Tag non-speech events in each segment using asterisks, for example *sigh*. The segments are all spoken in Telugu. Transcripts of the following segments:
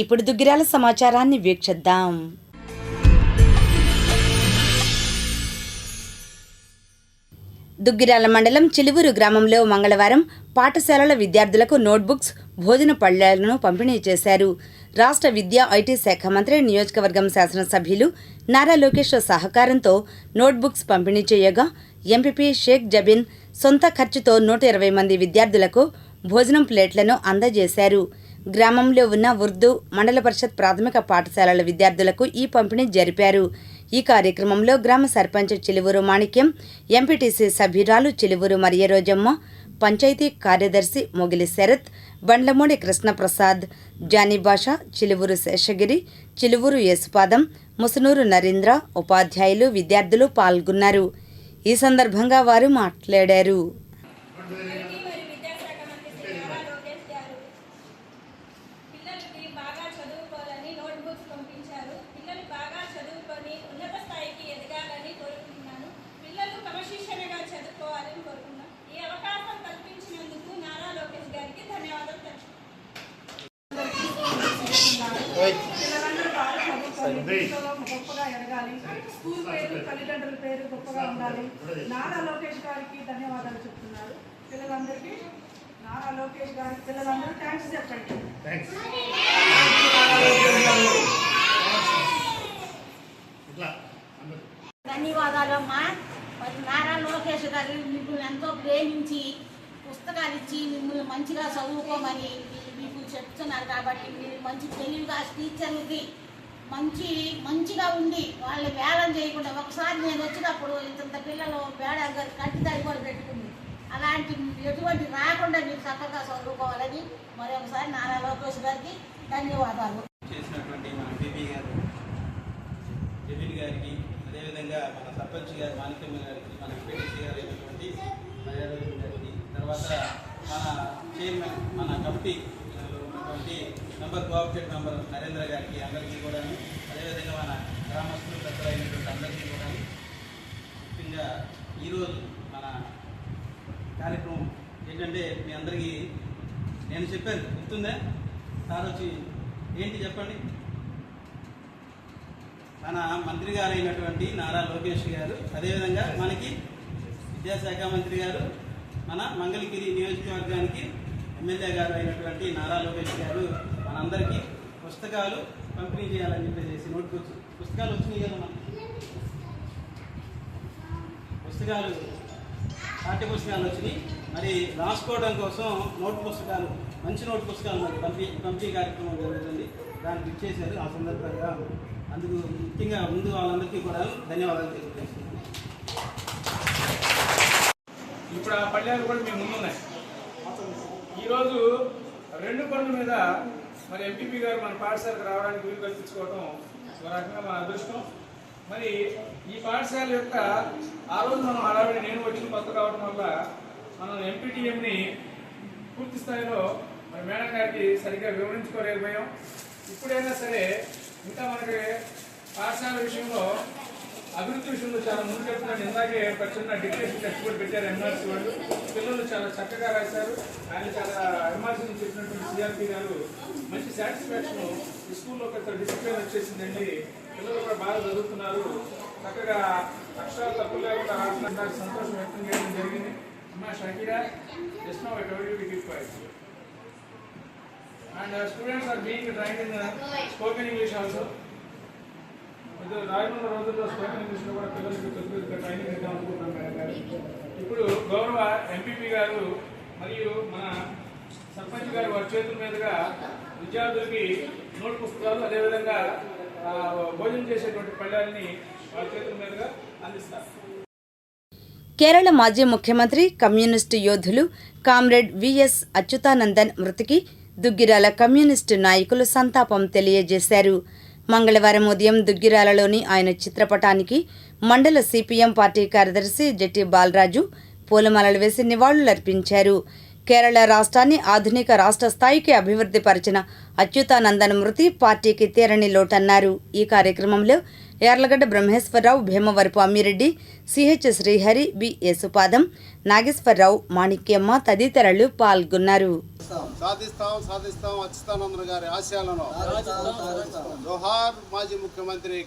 ఇప్పుడు దుగ్గిరాల సమాచారాన్ని వీక్షిద్దాం. దుగ్గిరాల మండలం చిలువురు గ్రామంలో మంగళవారం పాఠశాలల విద్యార్థులకు నోట్బుక్స్ భోజన పళ్ళాలను పంపిణీ చేశారు. రాష్ట్ర విద్యా ఐటీ శాఖ మంత్రి నియోజకవర్గం శాసనసభ్యులు నారా లోకేష్ సహకారంతో నోట్బుక్స్ పంపిణీ చేయగా ఎంపీపీ షేక్ జబిన్ సొంత ఖర్చుతో నూట ఇరవై మంది విద్యార్థులకు భోజనం ప్లేట్లను అందజేశారు. గ్రామంలో ఉన్న ఉర్దూ మండల పరిషత్ ప్రాథమిక పాఠశాలల విద్యార్థులకు ఈ పంపిణీ జరిపారు. ఈ కార్యక్రమంలో గ్రామ సర్పంచ్ చిలువూరు మాణిక్యం ఎంపీటీసీ సభ్యురాలు చిలువూరు మరియరోజమ్మ పంచాయతీ కార్యదర్శి మొగిలి శరత్ బండ్లమూడి కృష్ణప్రసాద్ జానీభాష చిలువురు చిలువూరు శేషగిరి చిలువూరు యేసుపాదం ముసునూరు నరేంద్ర ఉపాధ్యాయులు విద్యార్థులు పాల్గొన్నారు. ఈ సందర్భంగా వారు మాట్లాడారు అందరికీ మరి విద్యాశాఖ మంత్రి శ్రీ నారా లోకేష్ గారు పిల్లలకి బాగా చదువుకోవాలని నోట్ బుక్స్ పంపించారు పిల్లలు బాగా చదువుకొని ఉన్నత స్థాయికి ఎదగాలని కోరుకుంటున్నాను పిల్లలు క్రమశిక్షణగా చదువుకోవాలని కోరుకుంటున్నాను ఈ అవకాశం కల్పించినందుకు నారా లోకేష్ గారికి ధన్యవాదాలు తెలుపుతున్నాను పిల్లలందరూ బాగా చదువుకోవాలి జీవితంలో గొప్పగా ఎదగాలి స్కూల్ పేరు తల్లిదండ్రుల పేరు గొప్పగా ఉండాలి. నారా లోకేష్ గారికి ధన్యవాదాలు చెప్తున్నారు. పిల్లలందరికీ నారా లోకేష్ గారికి పిల్లలందరూ థ్యాంక్స్ చెప్పండి. ధన్యవాదాలమ్మా మరి నారా లోకేష్ గారు మిమ్మల్ని ఎంతో ప్రేమించి పుస్తకాలు ఇచ్చి మిమ్మల్ని మంచిగా చదువుకోమని మీకు చెప్తున్నారు కాబట్టి మీరు మంచి తెలివిగా టీచర్లకి మంచి మంచిగా ఉండి వాళ్ళని వేలం చేయకుండా ఒకసారి నేను వచ్చినప్పుడు ఇంత పిల్లలు వేడ కట్టి తడి పెట్టుకుంది. అలాంటి ఎటువంటి రాకుండా మీరు చక్కగా చదువుకోవాలని మరొకసారి నారా లోకేష్ గారికి ధన్యవాదాలు. చేసినటువంటి మన పిపి గారు జబీన్ గారికి అదేవిధంగా మన సర్పంచ్ గారు మాణిక్యమ్మ గారికి మన ఎంపీటీసీ గారు అయినటువంటి గారికి తర్వాత మన చైర్మన్ మన కమిటీ ఉన్నటువంటి నంబర్ కోఆపరేటివ్ మెంబర్ నరేంద్ర గారికి అందరికీ కూడాను. అదేవిధంగా మన గ్రామస్తులు పెద్దలు అయినటువంటి అందరికీ కూడా ముఖ్యంగా ఈరోజు మన కార్యక్రమం ఏంటంటే మీ అందరికీ నేను చెప్పాను. గుర్తుందా? సార్ వచ్చి ఏంటి చెప్పండి? మన మంత్రి గారు అయినటువంటి నారా లోకేష్ గారు అదేవిధంగా మనకి విద్యాశాఖ మంత్రి గారు మన మంగళగిరి నియోజకవర్గానికి ఎమ్మెల్యే గారు అయినటువంటి నారా లోకేష్ గారు మనందరికీ పుస్తకాలు పంపిణీ చేయాలని చెప్పేసి నోట్బుక్స్ పుస్తకాలు వచ్చినాయి కదా మనకి. పుస్తకాలు పాఠ్య పుస్తకాలు వచ్చినాయి. మరి రాసుకోవడం కోసం నోట్ పుస్తకాలు మంచి నోట్ పుస్తకాలు మరి పంపి పంపిణీ కార్యక్రమం జరుగుతుంది. దానికి ఇచ్చేశారు. ఆ సందర్భంగా అందుకు ముఖ్యంగా ముందు వాళ్ళందరికీ కూడా ధన్యవాదాలు తెలియజేస్తున్నాను. ఇప్పుడు ఆ పల్లెలు కూడా మీ ముందున్నాయి. ఈరోజు రెండు పనుల మీద మరి ఎంపీపీ గారు మన పాఠశాలకు రావడానికి వీలు కల్పించుకోవడం ఒక రకంగా మన అదృష్టం. మరి ఈ పాఠశాల యొక్క ఆ రోజు మనం హడావిడి నేను వచ్చిన కొత్త కావడం వల్ల మనం ఎంపీటీఎంని పూర్తి స్థాయిలో మరి మేడం గారికి సరిగ్గా వివరించుకోలేకపోయాం. ఇప్పుడైనా సరే ఇంకా మనకి పాఠశాల విషయంలో అభివృద్ధి విషయంలో చాలా ముందుకెళ్తున్నాడు ఇందాకే ఒక చిన్న డిక్టేషన్ టెక్స్ట్ కూడా పెట్టారు ఎంఆర్సీ వాళ్ళు. పిల్లలు చాలా చక్కగా రాశారు. ఆయన చాలా ఎంఆర్సీ నుంచి చెప్పినటువంటి సిఆర్పి గారు మంచి సాటిస్ఫాక్షన్ ఈ స్కూల్లో కొంత డిసిప్లిన్ వచ్చేసిందండి. పిల్లలు కూడా బాగా చదువుతున్నారు. చక్కగా అక్షరాలు తప్పులు లేకుండా రాస్తున్నారు సంతోషం వ్యక్తం చేయడం జరిగింది. అమ్మా Shakira just no I told you to keep quiet and students are being drawing in spoken English also ఇది రానున్న రోజుల్లో స్పోకెన్ ఇంగ్లీష్లో కూడా పిల్లలకి కొద్దిగా ట్రైనింగ్ ఇద్దాం అనుకుంటున్నాం మేడం గారు. ఇప్పుడు గౌరవ ఎంపీపీ గారు మరియు మన సర్పంచ్ గారి వర్చేతుల మీదుగా విద్యార్థులకి నోట్ పుస్తకాలు అదేవిధంగా భోజనం చేసేటువంటి పళ్ళాన్ని వారి చేతుల మీదుగా అందిస్తారు. కేరళ మాజీ ముఖ్యమంత్రి కమ్యూనిస్టు యోధులు కామ్రేడ్ విఎస్ అచ్యుతానందన్ మృతికి దుగ్గిరాల కమ్యూనిస్టు నాయకులు సంతాపం తెలియజేశారు. మంగళవారం ఉదయం దుగ్గిరాలలోని ఆయన చిత్రపటానికి మండల సిపిఎం పార్టీ కార్యదర్శి జట్టి బాలరాజు పూలమాలలు వేసి నివాళులర్పించారు. కేరళ రాష్ట్రాన్ని ఆధునిక రాష్ట్ర స్థాయికి అభివృద్ధి పరిచిన అచ్యుతానందన్ మృతి పార్టీకి తీరని లోటన్నారు. ఈ కార్యక్రమంలో యార్లగడ్డ బ్రహ్మేశ్వరరావు భీమవరపు అమ్మిరెడ్డి సిహెచ్ శ్రీహరి బి యేసుపాదం నాగేశ్వరరావు మాణిక్యమ్మ తదితరులు పాల్గొన్నారు. సాధిస్తాం సాధిస్తాం గారి ఆశయాలను. జోహార్ మాజీ ముఖ్యమంత్రి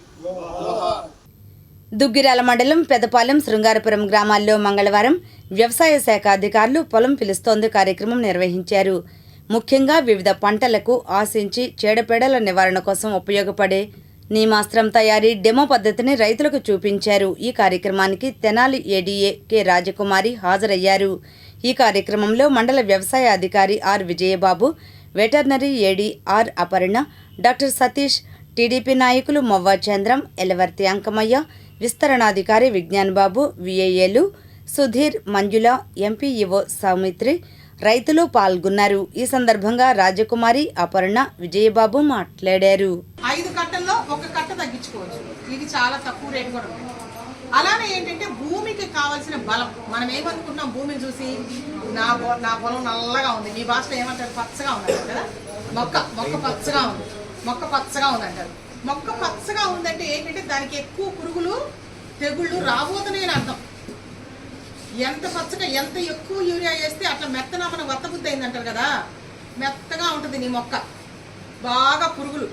దుగ్గిరాల మండలం పెదపాలెం శృంగారపురం గ్రామాల్లో మంగళవారం వ్యవసాయ శాఖ అధికారులు పొలం పిలుస్తోంది కార్యక్రమం నిర్వహించారు. ముఖ్యంగా వివిధ పంటలకు ఆశించి చీడపీడల నివారణ కోసం ఉపయోగపడే నీమాస్త్రం తయారీ డెమో పద్ధతిని రైతులకు చూపించారు. ఈ కార్యక్రమానికి తెనాలి ఏడీఏ కె రాజకుమారి హాజరయ్యారు. ఈ కార్యక్రమంలో మండల వ్యవసాయ అధికారి R Vijayababu veterinary AD R Aparna doctor Satish TDP నాయకులు మవ్వా చంద్రం ఎలవర్తి అంకమయ్య విస్తరణాధికారి విజ్ఞాన్ బాబు విఏఏలు సుధీర్ మంజుల ఎంపీఈఓ సౌమిత్రి రైతులు పాల్గొన్నారు. ఈ సందర్భంగా రాజకుమారి అపర్ణ విజయబాబు మాట్లాడారు. ఐదు కట్టల్లో ఒక కట్ట తగ్గించుకోవచ్చు. ఇది చాలా తక్కువ రేటు కూడా అలానే ఏంటంటే భూమికి కావాల్సిన బలం. మనం ఏమనుకుంటున్నాం? భూమిని చూసి నా నా పొలం నల్లగా ఉంది. మీ భాషలో ఏమంటారు? పచ్చగా ఉంది కదా? మొక్క మొక్క పచ్చగా ఉంది. మొక్క పచ్చగా ఉంది అంటారు మొక్క పచ్చగా ఉందంటే ఏంటంటే దానికి ఎక్కువ పురుగులు తెగుళ్ళు రాబోతున్నాయని అర్థం. ఎంత పచ్చగా ఎంత ఎక్కువ యూరియా వేస్తే అట్లా మెత్తన మన వత్తబుద్ధి అయింది అంటారు కదా? మెత్తగా ఉంటుంది నీ మొక్క. బాగా పురుగులు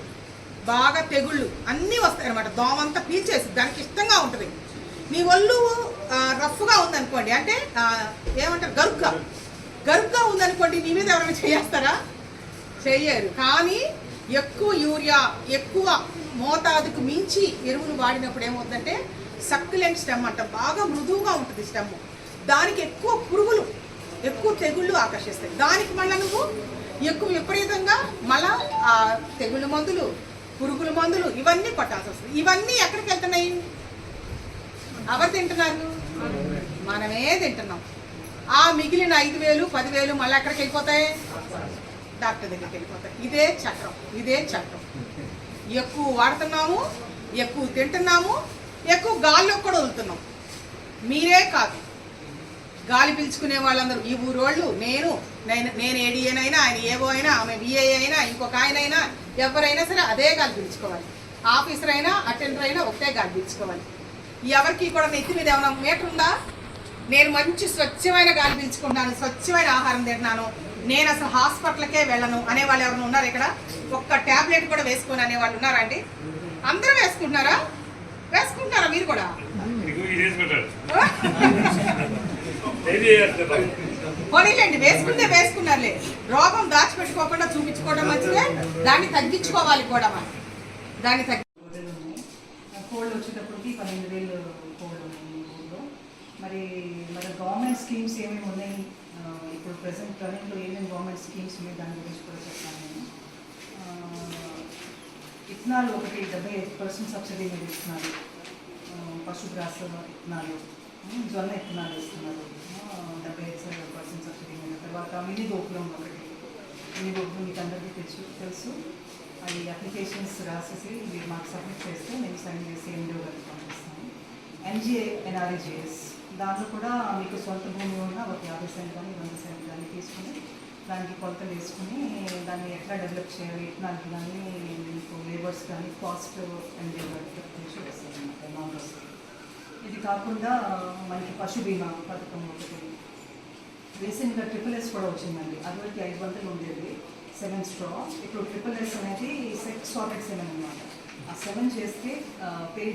బాగా తెగుళ్ళు అన్నీ వస్తాయి అనమాట దోమంతా పీల్చేసి దానికి ఇష్టంగా ఉంటుంది. మీ ఒళ్ళు రఫ్గా ఉందనుకోండి అంటే ఏమంటారు? గరుగ్గా. గరుగ్గా ఉందనుకోండి నీ మీద ఎవరైనా చేయేస్తారా చెయ్యరు. కానీ ఎక్కువ యూరియా ఎక్కువ మోతాదుకు మించి ఎరువులు వాడినప్పుడు ఏమవుతుందంటే సక్యులెంట్ స్టెమ్ అంట. బాగా మృదువుగా ఉంటుంది స్టెమ్. దానికి ఎక్కువ పురుగులు ఎక్కువ తెగుళ్ళు ఆకర్షిస్తాయి. దానికి మళ్ళీ నువ్వు ఎక్కువ విపరీతంగా మళ్ళా ఆ తెగుళ్ళ మందులు పురుగుల మందులు ఇవన్నీ కొట్టాల్సి వస్తుంది. ఇవన్నీ ఎక్కడికి వెళ్తున్నాయి? ఎవరు తింటున్నారు? మనమే తింటున్నాం. ఆ మిగిలిన ఐదు వేలు పదివేలు మళ్ళీ ఎక్కడికి వెళ్ళిపోతాయి? డాక్టర్ దగ్గరికి వెళ్ళిపోతాయి. ఇదే చక్రం ఇదే చక్రం. ఎక్కువ వాడుతున్నాము ఎక్కువ తింటున్నాము ఎక్కువ గాల్లో కూడా వదులుతున్నాం. మీరే కాదు. గాలి పీల్చుకునే వాళ్ళందరూ. ఈ ఊరోళ్ళు నేను నేను నేను ఏడీఎన్ అయినా ఆయన ఏవో అయినా ఆమె విఏ అయినా ఇంకొక ఆయన అయినా ఎవరైనా సరే అదే గాలి పీల్చుకోవాలి. ఆఫీసర్ అయినా అటెండర్ అయినా ఒకటే గాలి పీల్చుకోవాలి. ఎవరికి కూడా నెత్తి మీద ఏమైనా మీటర్ ఉందా? నేను మంచి స్వచ్ఛమైన గాలి పీల్చుకుంటాను స్వచ్ఛమైన ఆహారం తింటున్నాను నేను అసలు హాస్పిటల్కే వెళ్ళను అనే వాళ్ళు ఎవరైనా ఉన్నారు ఇక్కడ? ఒక్క టాబ్లెట్ కూడా వేసుకొని అనే వాళ్ళు ఉన్నారా అండి? అందరూ వేసుకుంటున్నారా? వేసుకుంటున్నారా మీరు కూడా? *laughs* పోనీలేండి వేసుకుంటే వేసుకున్నారులే. రోగం దాచిపెట్టుకోకుండా చూపించుకోవడం మంచిదే దాన్ని తగ్గించుకోవాలి కూడా మనం. దాన్ని తగ్గి కోల్డ్ వచ్చేటప్పటికి పన్నెండు వేలు కోల్డ్ మరి మరి గవర్నమెంట్ స్కీమ్స్ ఏమేమి ఉన్నాయి? ఇప్పుడు ప్రజెంట్ రన్నింగ్లో ఏమేమి గవర్నమెంట్ స్కీమ్స్ ఉన్నాయి దాని గురించి కూడా చెప్తాను నేను. ఆ, ఒకటి డెబ్బై ఐదు పర్సెంట్ సబ్సిడీ మీద ఇస్తున్నారు. పశుగ్రాస ఇథనాలు జొన్న ఇత్తనాలు ఇస్తున్నారు. ఆ, డెబ్బై సబ్సిడీ అయిన తర్వాత మినీ గోకులం ఒకటి. మినీ గోకులం మీకు అందరికీ తెలుసు తెలుసు. అవి అప్లికేషన్స్ రాసేసి మీరు మాకు సబ్మిట్ చేస్తే మేము సైన్ చేసి ఎండిఓ గారికి పంపిస్తాము. ఎన్జిఏ ఎన్ఆర్ఏజిఎస్ దాంట్లో కూడా మీకు సొంత భూమి ఉన్న ఒక యాభై సెంట్ కానీ వంద సెంట్ కానీ తీసుకుని దానికి కొలతలు వేసుకుని దాన్ని ఎట్లా డెవలప్ చేయాలి దానికి కానీ మీకు లేబర్స్ కానీ కాస్ట్ ఎన్జిఓ గారికి నుంచి వస్తుంది అన్నమాట అమౌంట్ వస్తుంది. ఇది కాకుండా మనకి పశు బీమా పథకం ఒకటి. రీసెంట్గా ట్రిపుల్ ఎస్ కూడా వచ్చిందండి. అదివరకు ఐదు వందలు ఉండేది. సెవెన్ స్ట్రా ఇప్పుడు ట్రిపుల్ ఎస్ అనేది సెట్ సాలిడ్ సెవెన్ అనమాట ఆ సెవెన్ చేస్తే పెయిడ్